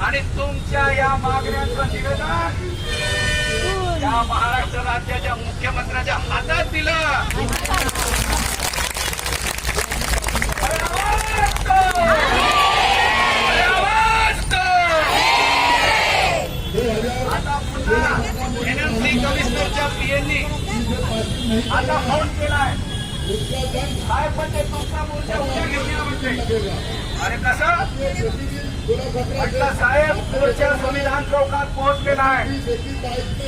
आणि तुमच्या या मागण्यांचं निवेदन या महाराष्ट्र राज्याच्या मुख्यमंत्र्याच्या हातात दिलं! आता फोन केलाय. काय पण ते तुमचा मोर्चा उद्या घेऊन या म्हणते अरे कसं? म्हटलं साहेब मोर्चा संविधान चौकात पोहोचलेला आहे.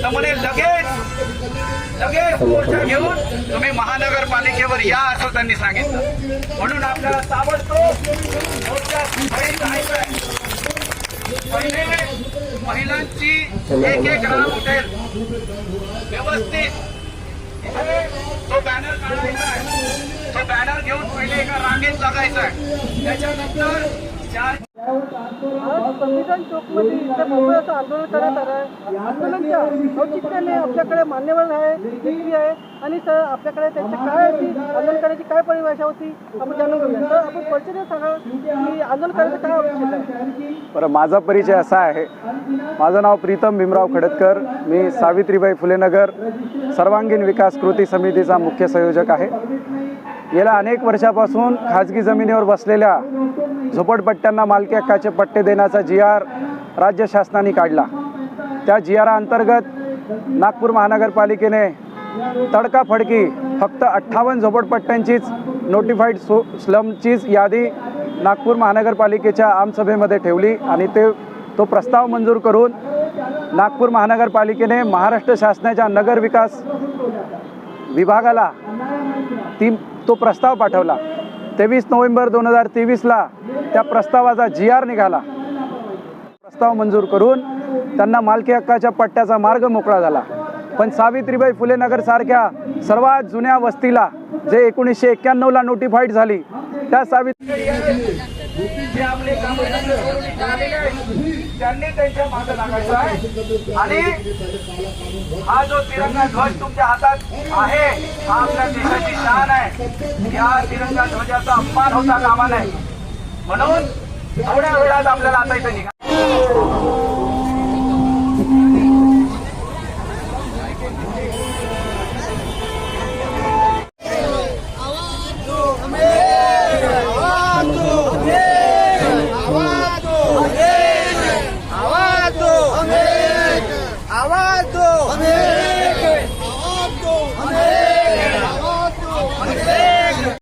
तर म्हणे लगेच लगेच मोर्चा घेऊन तुम्ही महानगरपालिकेवर या असं त्यांनी सांगितलं. म्हणून आपल्याला ताबडतोब मोर्चा पहिले महिलांची एक एक रांग उठेल व्यवस्थित. तो बॅनर काढायचा आहे तो बॅनर घेऊन पहिले एका रांगेत लागायचा आहे. त्याच्यानंतर चार संविधान चौकमध्ये इथे मोकळं असं आंदोलन करण्यात आलं आहे. आंदोलनच्या औचित्याने आपल्याकडे मान्यवर आहे व्यक्ती आहे आणि सर आपल्याकडे त्यांची काय होती आंदोलन करायची काय परिभाषा होती आपण जाणून घेऊया. तर आपण परिचय सांगा की आंदोलन करायचं काय आवश्यक आहे? बरं माझा परिचय असा आहे. माझं नाव प्रीतम भीमराव खडतकर. मी सावित्रीबाई फुलेनगर सर्वांगीण विकास कृती समितीचा मुख्य संयोजक आहे. गेल्या अनेक वर्षापासून खाजगी जमिनीवर बसलेल्या झोपडपट्ट्यांना मालकी हक्काचे पट्टे देण्याचा जी आर राज्य शासनाने काढला. त्या जी आर अंतर्गत नागपूर महानगरपालिकेने तडकाफडकी फक्त अठ्ठावन्न झोपडपट्ट्यांचीच नोटिफाईड सो स्लमचीच यादी नागपूर महानगरपालिकेच्या आमसभेमध्ये ठेवली आणि ते तो प्रस्ताव मंजूर करून नागपूर महानगरपालिकेने महाराष्ट्र शासनाच्या नगर विकास विभागाला ती तो प्रस्ताव पाठवला. तेवीस नोव्हेंबर दोन हजार तेवीसला त्या प्रस्तावाचा जी आर निघाला. प्रस्ताव मंजूर करून त्यांना मालकी हक्काच्या पट्ट्याचा मार्ग मोकळा झाला. पण सावित्रीबाई फुलेनगरसारख्या सर्वात जुन्या वस्तीला जे एकोणीसशे एक्क्याण्णवला नोटिफाईड झाली त्या सावित्री जे आपले कामं इथे त्यांनी त्यांच्या मागे लागायचं आहे. आणि हा जो तिरंगा ध्वज तुमच्या हातात आहे हा आपल्या देशाची शान आहे. या तिरंगा ध्वजाचा अपमान होता कामा नाही म्हणून थोड्या वेळात आपल्याला आता इथे निघा